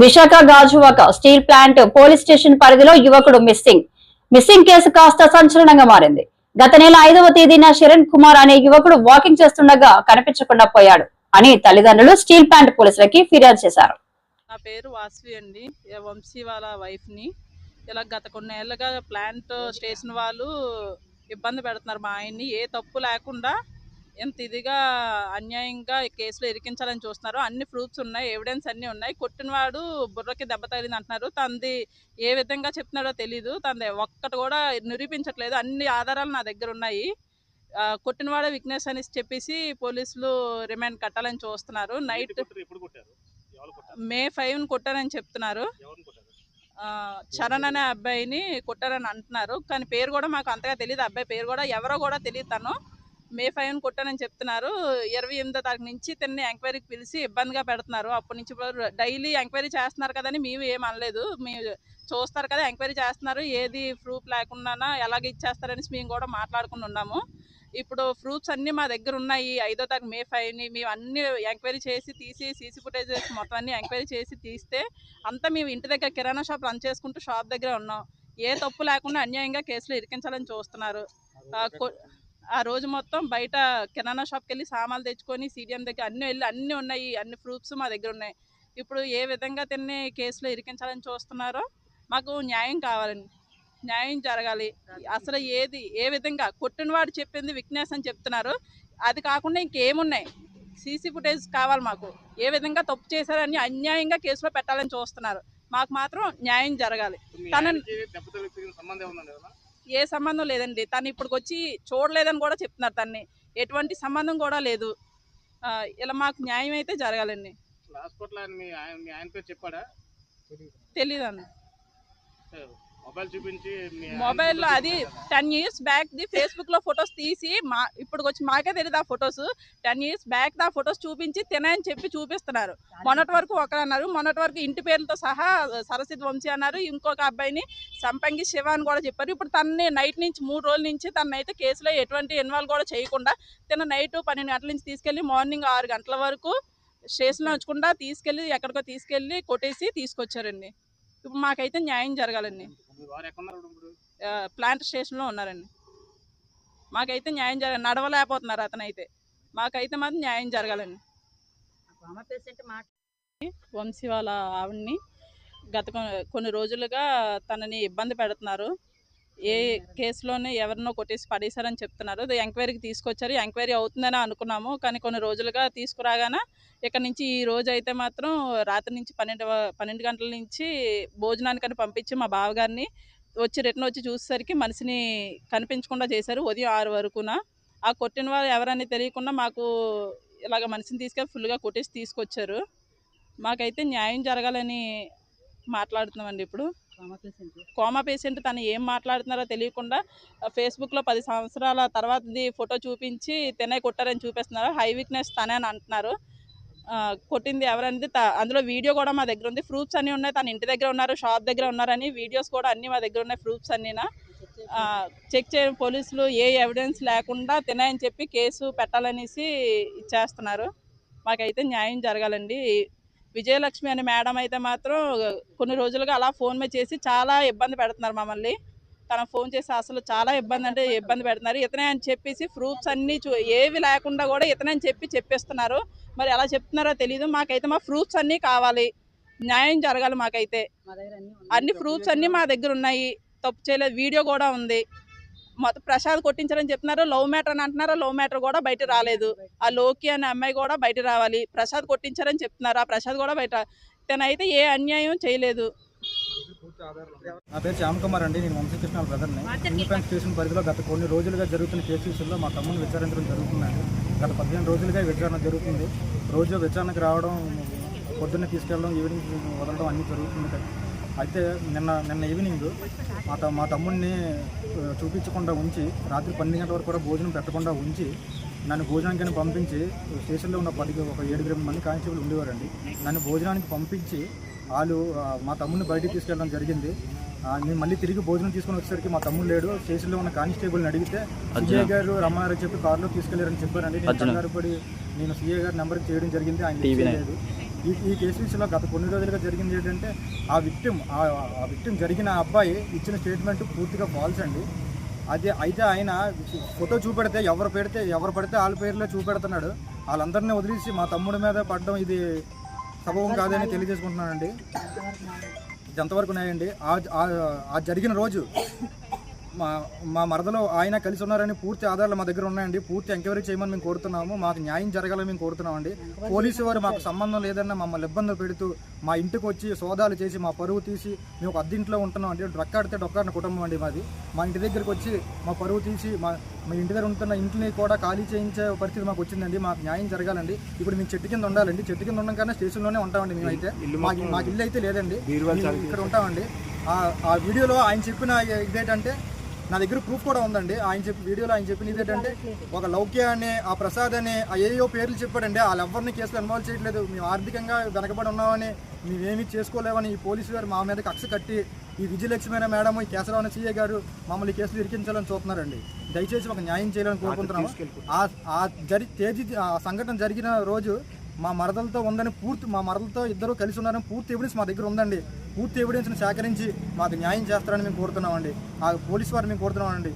Visakha Gajuwaka steel plant police station పరిధిలో యువకుడు missing. Missing case కాస్త సంచలనంగా మారింది. గత నెల ఐదవ తేదీన శరణ్ కుమార్ అనే యువకుడు వాకింగ్ చేస్తుండగా కనిపించకుండా పోయాడు అని తల్లిదండ్రులు స్టీల్ ప్లాంట్ పోలీసులకి ఫిర్యాదు చేశారు. నా పేరు వాసవి అండి. వంశీ వాళ్ళ వైఫ్ని ఇలా గత కొన్ని ప్లాంట్ స్టేషన్ వాళ్ళు ఇబ్బంది పెడుతున్నారు మా ఆయన్ని. ఏ తప్పు లేకుండా ఎంత ఇదిగా అన్యాయంగా కేసులో ఇరికించాలని చూస్తున్నారు అన్ని ప్రూఫ్స్ ఉన్నాయి ఎవిడెన్స్ అన్నీ ఉన్నాయి. కొట్టినవాడు బుర్రకి దెబ్బ తగిలింది అంటున్నారు. తనది ఏ విధంగా చెప్తున్నాడో తెలీదు. తనది ఒక్కటి కూడా నిరూపించట్లేదు. అన్ని ఆధారాలు నా దగ్గర ఉన్నాయి. కొట్టినవాడే విక్నెస్ అని చెప్పేసి పోలీసులు రిమాండ్ కట్టాలని చూస్తున్నారు. నైట్ మే ఫైవ్ కొట్టారని చెప్తున్నారు. చరణ్ అనే అబ్బాయిని కొట్టారని అంటున్నారు. కానీ పేరు కూడా మాకు అంతగా తెలియదు అబ్బాయి పేరు కూడా ఎవరో కూడా తెలియదు తను. మే ఫైవ్ కొట్టారని చెప్తున్నారు. ఇరవై ఎనిమిదో తారీఖు నుంచి తన్ని ఎంక్వైరీకి పిలిచి ఇబ్బందిగా పెడుతున్నారు. అప్పటి నుంచి డైలీ ఎంక్వైరీ చేస్తున్నారు కదని మేము ఏం అనలేదు. మేము చూస్తారు కదా ఎంక్వైరీ చేస్తున్నారు. ఏది ప్రూఫ్ లేకుండా ఎలాగ ఇచ్చేస్తారని మేము కూడా మాట్లాడుకుని ఉన్నాము. ఇప్పుడు ప్రూఫ్స్ అన్నీ మా దగ్గర ఉన్నాయి. ఐదో తారీఖు మే ఫైవ్ని మేము అన్ని ఎంక్వైరీ చేసి తీసి సీసీ ఫుటేజ్ మొత్తం అన్ని ఎంక్వైరీ చేసి తీస్తే అంతా మేము ఇంటి దగ్గర కిరాణా షాప్ రన్ చేసుకుంటూ షాప్ దగ్గర ఉన్నాం. ఏ తప్పు లేకుండా అన్యాయంగా కేసులు ఇరికించాలని చూస్తున్నారు. ఆ రోజు మొత్తం బయట కిరాణా షాప్కి వెళ్ళి సామాన్లు తెచ్చుకొని సీడిఎం దగ్గర అన్ని వెళ్ళి అన్నీ ఉన్నాయి. అన్ని ప్రూఫ్స్ మా దగ్గర ఉన్నాయి. ఇప్పుడు ఏ విధంగా తిన్ని కేసులో ఇరికించాలని చూస్తున్నారో మాకు న్యాయం కావాలండి. న్యాయం జరగాలి. అసలు ఏది ఏ విధంగా కొట్టినవాడు చెప్పింది విక్నెస్ అని చెప్తున్నారు. అది కాకుండా ఇంకేమున్నాయి? సీసీ ఫుటేజ్ కావాలి మాకు. ఏ విధంగా తప్పు చేశారని అన్యాయంగా కేసులో పెట్టాలని చూస్తున్నారు. మాకు మాత్రం న్యాయం జరగాలి. మీ ఏ సంబంధం లేదండి. తను ఇప్పటికి వచ్చి చూడలేదని కూడా చెప్తున్నారు తన్ని. ఎటువంటి సంబంధం కూడా లేదు. ఇలా మాకు న్యాయం అయితే జరగాలండి. హాస్పిటల్ చెప్పాడా? తెలీదు అన్న మొబైల్లో అది? టెన్ ఇయర్స్ బ్యాక్ ది ఫేస్బుక్లో ఫొటోస్ తీసి మా ఇప్పుడు వచ్చి మాకే తెలియదు ఆ ఫొటోస్. టెన్ ఇయర్స్ బ్యాక్ ఆ ఫొటోస్ చూపించి తినని చెప్పి చూపిస్తున్నారు. మొన్నటి వరకు ఒకరు అన్నారు మొన్నటి వరకు ఇంటి పేర్లతో సహా సరస్వతి వంశీ అన్నారు ఇంకొక అబ్బాయిని సంపంగి శివ అని కూడా చెప్పారు. ఇప్పుడు తనని నైట్ నుంచి మూడు రోజుల నుంచి తన అయితే కేసులో ఎటువంటి ఇన్వాల్వ్ కూడా చేయకుండా తిన నైట్ పన్నెండు గంటల నుంచి తీసుకెళ్ళి మార్నింగ్ ఆరు గంటల వరకు స్టేషన్లో ఉంచకుండా తీసుకెళ్ళి ఎక్కడికో తీసుకెళ్ళి కొట్టేసి తీసుకొచ్చారండి. ఇప్పుడు మాకైతే న్యాయం జరగాలండి. ప్లాంట్ స్టేషన్లో ఉన్నారండి. మాకైతే న్యాయం జరగ నడవలేకపోతున్నారు అతనైతే. మాకైతే మాత్రం న్యాయం జరగాలండి. వంశీ వాళ్ళ ఆవిడ్ని గత కొన్ని రోజులుగా తనని ఇబ్బంది పెడుతున్నారు. ఏ కేసులోనే ఎవరినో కొట్టేసి పడేశారని చెప్తున్నారు. అది ఎంక్వైరీకి తీసుకొచ్చారు. ఎంక్వైరీ అవుతుందని అనుకున్నాము. కానీ కొన్ని రోజులుగా తీసుకురాగానే ఇక్కడ నుంచి ఈ రోజు అయితే మాత్రం రాత్రి నుంచి పన్నెండు పన్నెండు గంటల నుంచి భోజనానికని పంపించి మా బావగారిని వచ్చి రిటర్న్ వచ్చి చూసేసరికి మనిషిని కనిపించకుండా చేశారు ఉదయం ఆరు వరకున. ఆ కొట్టిన వారు ఎవరని తెలియకుండా మాకు ఇలాగ మనిషిని తీసుకెళ్ళి ఫుల్గా కొట్టేసి తీసుకొచ్చారు. మాకైతే న్యాయం జరగాలని మాట్లాడుతున్నామండి ఇప్పుడు. Coma patient? తను ఏం మాట్లాడుతున్నారో తెలియకుండా ఫేస్బుక్లో పది సంవత్సరాల తర్వాతది ఫోటో చూపించి తినే కొట్టారని చూపిస్తున్నారు. హై వీక్నెస్ తనే అని అంటున్నారు. కొట్టింది ఎవరనేది అందులో వీడియో కూడా మా దగ్గర ఉంది. ప్రూఫ్స్ అన్నీ ఉన్నాయి. తన ఇంటి దగ్గర ఉన్నారు షాప్ దగ్గర ఉన్నారని వీడియోస్ కూడా అన్నీ మా దగ్గర ఉన్నాయి ప్రూఫ్స్ అన్నీనా. చెక్ చే పోలీసులు ఏ ఎవిడెన్స్ లేకుండా తినాయని చెప్పి కేసు పెట్టాలనేసి ఇచ్చేస్తున్నారు. మాకైతే న్యాయం జరగాలండి. విజయలక్ష్మి అనే మేడం అయితే మాత్రం కొన్ని రోజులుగా అలా ఫోన్ మీద చేసి చాలా ఇబ్బంది పెడుతున్నారు మమ్మల్ని. తన ఫోన్ చేసి అసలు చాలా ఇబ్బంది అంటే ఇబ్బంది పెడుతున్నారు. ఇతనే అని చెప్పేసి ప్రూఫ్స్ అన్నీ చూ ఏవి లేకుండా కూడా ఇతనే అని చెప్పి చెప్పేస్తున్నారు. మరి ఎలా చెప్తున్నారో తెలియదు మాకైతే మా ప్రూఫ్స్ అన్నీ కావాలి. న్యాయం జరగాలి మాకైతే. అన్ని ప్రూఫ్స్ అన్నీ మా దగ్గర ఉన్నాయి. తప్పు చేయలేదు. వీడియో కూడా ఉంది. మొత్తం ప్రసాద్ కొట్టించారని చెప్తున్నారు. లవ్ మ్యాటర్ అని అంటున్నారు. లవ్ మ్యాటర్ కూడా బయట రాలేదు. ఆ లోకి అనే అమ్మాయి కూడా బయట రావాలి. ప్రసాద్ కొట్టించారని చెప్తున్నారు. ఆ ప్రసాద్ కూడా బయట తనైతే ఏ అన్యాయం చేయలేదు. నా పేరు శ్యామ్ కుమార్ అండి. నేను వంశీకృష్ణ బ్రదర్ని ఇండిపెండెన్స్ స్టేషన్ పరిధిలో గత కొన్ని రోజులుగా జరుగుతున్న కేసు విషయంలో మా తమ్ముని విచారించడం జరుగుతుందండి. గత పదిహేను రోజులుగా విచారణ జరుగుతుంది. రోజు విచారణకు రావడం పొద్దున్నే తీసుకెళ్ళడం ఈవినింగ్ వదలడం అన్నీ జరుగుతుంది. కదా. అయితే నిన్న నిన్న ఈవినింగ్ మా మా తమ్ముడిని చూపించకుండా ఉంచి రాత్రి పన్నెండు గంటల వరకు కూడా భోజనం పెట్టకుండా ఉంచి నన్ను భోజనానికి పంపించి స్టేషన్లో ఉన్న పది ఒక ఏడుగురు మంది కానిస్టేబుల్ ఉండేవారండి. నన్ను భోజనానికి పంపించి వాళ్ళు మా తమ్ముడిని బయటికి తీసుకెళ్ళడం జరిగింది. నేను మళ్ళీ తిరిగి భోజనం తీసుకొని వచ్చేసరికి మా తమ్ముడు లేడు. స్టేషన్లో ఉన్న కానిస్టేబుల్ని అడిగితే సిఐ గారు రమ్మన్నారని చెప్పి కారులో తీసుకెళ్ళారని చెప్పారండి. నేను కంగారు పడి నేను సిఐ గారి నెంబర్కి చేయడం జరిగింది. ఆయన చేయలేదు. ఈ ఈ కేసు విషయంలో గత కొన్ని రోజులుగా జరిగింది ఏంటంటే ఆ విక్టిమ్ ఆ విక్టిమ్ జరిగిన అబ్బాయి ఇచ్చిన స్టేట్మెంట్ పూర్తిగా ఫాల్స్ అండి. అది అయితే ఆయన ఫోటో చూపెడితే ఎవరు పెడితే ఎవరు పడితే వాళ్ళ పేర్లో చూపెడుతున్నాడు. వాళ్ళందరినీ వదిలేసి మా తమ్ముడి మీద పడడం ఇది సబబం కాదని తెలియజేసుకుంటున్నానండి. ఇది ఎంతవరకు ఉన్నాయండి ఆ జరిగిన రోజు మా మా మరదలో ఆయన కలిసి ఉన్నారని పూర్తి ఆధారాలు మా దగ్గర ఉన్నాయండి. పూర్తి ఎంక్వైరీ చేయమని మేము కోరుతున్నాము. మాకు న్యాయం జరగాలని మేము కోరుతున్నామండి. పోలీసు వారు మాకు సంబంధం లేదన్న మమ్మల్ని ఇబ్బందులు పెడుతూ మా ఇంటికి వచ్చి సోదాలు చేసి మా పరువు తీసి మేము ఒక అద్దెంట్లో ఉంటున్నాం అండి డొక్కాడితే డొక్కాడిన కుటుంబం అండి మాది. మా ఇంటి దగ్గరికి వచ్చి మా పరువు తీసి మా మా ఇంటి దగ్గర ఉంటున్న ఇంటిని కూడా ఖాళీ చేయించే పరిస్థితి మాకు వచ్చిందండి. మాకు న్యాయం జరగాలండి. ఇప్పుడు మేము చెట్టు కింద ఉండాలండి. చెట్టు కింద ఉండగానే స్టేషన్లోనే ఉంటామండి మేమైతే. మాకు మాకు ఇల్లు అయితే లేదండి. ఇక్కడ ఉంటామండి. ఆ- ఆ వీడియోలో ఆయన చెప్పిన ఇదేంటంటే నా దగ్గర ప్రూఫ్ కూడా ఉందండి. ఆయన చెప్పి వీడియోలో ఆయన చెప్పిన ఇదేంటంటే ఒక లౌక్య అనే ఆ ప్రసాద్ అనే ఆ ఏయో పేర్లు చెప్పాడండి. వాళ్ళెవరిని కేసులో ఇన్వాల్వ్ చేయట్లేదు. మేము ఆర్థికంగా వెనకబడి ఉన్నామని మేమేమీ చేసుకోలేమని ఈ పోలీసు గారు మా మీద కక్ష కట్టి ఈ విజయలక్ష్మి మేడం ఈ కేసరావు అనే సీఏ గారు మమ్మల్ని కేసులు ఇరికించాలని చూస్తున్నారండి. దయచేసి ఒక న్యాయం చేయాలని కోరుకుంటున్నాము. ఆ ఆ జరి తేదీ ఆ సంఘటన జరిగిన రోజు మా మరదలతో ఉందని పూర్తి మా మరదలతో ఇద్దరు కలిసి ఉన్నారని పూర్తి ఎవిడెన్స్ మా దగ్గర ఉందండి. పూర్తి ఎవిడెన్స్ని సేకరించి మాకు న్యాయం చేస్తారని మేము కోరుతున్నామండి. ఆ పోలీసు వారిని మేము కోరుతున్నామండి.